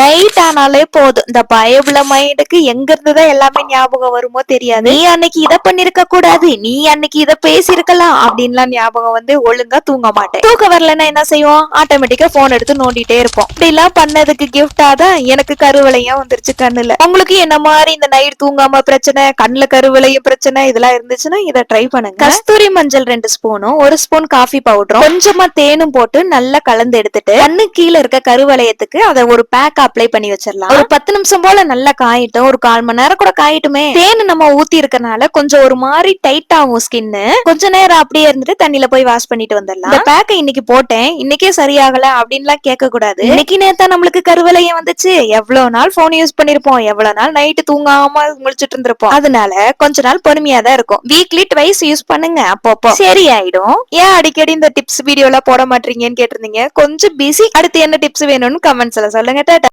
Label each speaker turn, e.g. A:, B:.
A: Night ஆனாலே போதும். இந்த பயபுல மைண்டுக்கு எங்க இருந்துதான் எல்லாமே ஞாபகம் வருமோ தெரியாது. நீ அன்னைக்கு இத பண்ணிருக்க கூடாது. நீ அன்னைக்கு இத பேசியிருக்கலாம் அப்படின்லாம் ஞாபகம் வந்து ஒழுங்கா தூங்க மாட்டேன். தூக்க வரலன்னா என்ன செய்வோம்? ஆட்டோமேட்டிக்கா போன் எடுத்து நோண்டிட்டே இருப்போம். இப்படி எல்லாம் பண்ணதுக்கு கிஃப்டா தான் எனக்கு கருவளையம் வந்துருச்சு கண்ணுல. உங்களுக்கு என்ன மாதிரி இந்த நைட் தூங்காம பிரச்சனை கண்ணுல கருவளையம் பிரச்சனை இதெல்லாம் இருந்துச்சுன்னா இதை ட்ரை பண்ணுங்க. கஸ்தூரி மஞ்சள் ரெண்டு ஸ்பூனும் ஒரு ஸ்பூன் காஃபி பவுடரும் கொஞ்சமா தேனும் போட்டு நல்லா கலந்து எடுத்துட்டு கண்ணு கீழே இருக்க கருவளையத்துக்கு அதை ஒரு பேக் அப்ளை பண்ணி வச்சிடலாம் ஒரு பத்து நிமிஷம் போல நல்லா காயிட்டும். ஒரு கால் மணி நேரம் கூட காயிட்டுமே. தேன் நம்ம ஊத்தி இருக்கறனால கொஞ்சம் ஒரு மாதிரி டைட் ஆகும் ஸ்கின்னு கொஞ்ச நேரம் அப்படியே இருந்துட்டு தண்ணியில போய் வாஷ் பண்ணிட்டு வந்துடலாம் இந்த பேக்கை இன்னைக்கு போட்டேன். இன்னைக்கே சரியாகல அப்படின்லாம் கேட்க கூடாது இன்னைக்கு நேத்தா நம்மளுக்கு கருவளையம் வந்துச்சு. எவ்வளவு நாள் போன் யூஸ் பண்ணிருப்போம். எவ்வளவு நாள் நைட்டு தூங்காம முழிச்சிட்டு இருந்திருப்போம். அதனால கொஞ்ச நாள் பொறுமையா தான் இருக்கும். வீக்லி ட்வைஸ் யூஸ் பண்ணுங்க அப்பப்போ. சரி ஆயிடும் ஏன் அடிக்கடி இந்த டிப்ஸ் வீடியோ எல்லாம் போட மாட்டீங்கன்னு கேட்டிருந்தீங்க? கொஞ்சம் பிஸி அடுத்து என்ன டிப்ஸ் வேணும்னு கமெண்ட்ஸ்ல சொல்லுங்க.